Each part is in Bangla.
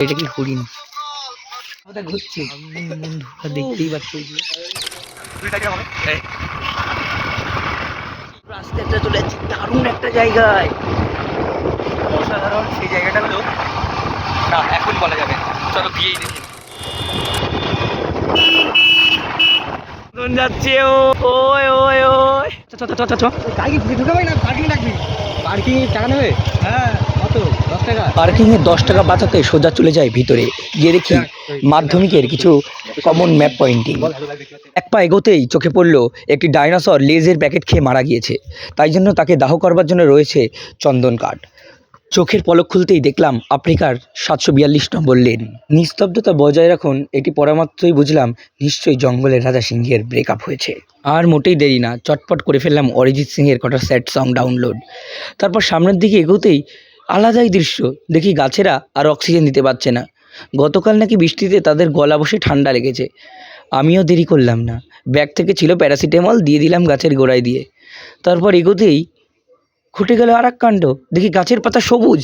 এটা কি হরিণ? ওটা ঘুরছে। বন্ধুরা দেখতেই পাচ্ছ চলে যাচ্ছি দারুণ একটা জায়গায়। অসাধারণ সেই জায়গাটা হলো না এখন বলা যাবে। চলো গিয়েই দেখি। যাচ্ছে ও। ওই ওই ওই। চ চ চ চ চ গাড়ি ঢুকে ভাই না? পার্কিং রাখবি পার্কিং টাকা নেবে? হ্যাঁ। কত? দশ টাকা? পার্কিং এ দশ টাকা বাঁচাতে সোজা চলে যায় ভিতরে। গিয়ে দেখি মাধ্যমিকের কিছু কমন ম্যাপ পয়েন্টিং এক পা এগোতেই চোখে পড়ল একটি ডাইনোসর লেজের প্যাকেট খেয়ে মারা গিয়েছে। তাই জন্য তাকে দাহ করবার জন্য রয়েছে চন্দন কাঠ। চোখের পলক খুলতেই দেখলাম আফ্রিকার সাতশো বিয়াল্লিশ নম্বর লেন নিস্তব্ধতা বজায় রাখুন এটি পরামাত্রই বুঝলাম নিশ্চয়ই জঙ্গলের রাজা সিংহের ব্রেকআপ হয়েছে। আর মোটেই দেরি না চটপট করে ফেললাম অরিজিৎ সিংয়ের কটা স্যাড সং ডাউনলোড তারপর সামনের দিকে এগোতেই আলাদাই দৃশ্য। দেখি গাছেরা আর অক্সিজেন দিতে পারছে না। গতকাল নাকি বৃষ্টিতে তাদের গলা বসে ঠান্ডা লেগেছে। আমিও দেরি করলাম না। ব্যাগ থেকে ছিল প্যারাসিটামল, দিয়ে দিলাম গাছের গোড়ায় দিয়ে। তারপর এগোতেই ঘটে গেল আর এক কাণ্ড। দেখি গাছের পাতা সবুজ।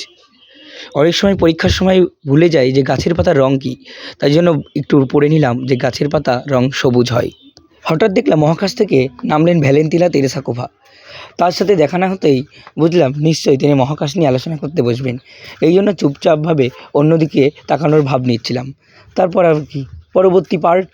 অনেক সময় পরীক্ষার সময় ভুলে যাই যে গাছের পাতার রং কী। তাই জন্য একটু পড়ে নিলাম যে গাছের পাতা রং সবুজ হয়। হঠাৎ দেখলাম মহাকাশ থেকে নামলেন ভ্যালেন্তিলা তেরেসাকোভা। তার সাথে দেখা না হতেই বুঝলাম নিশ্চয়ই তিনি মহাকাশ নিয়ে আলোচনা করতে বসবেন। এই জন্য চুপচাপভাবে অন্যদিকে তাকানোর ভাব নিচ্ছিলাম। তারপর আর কি? পরবর্তী পার্ট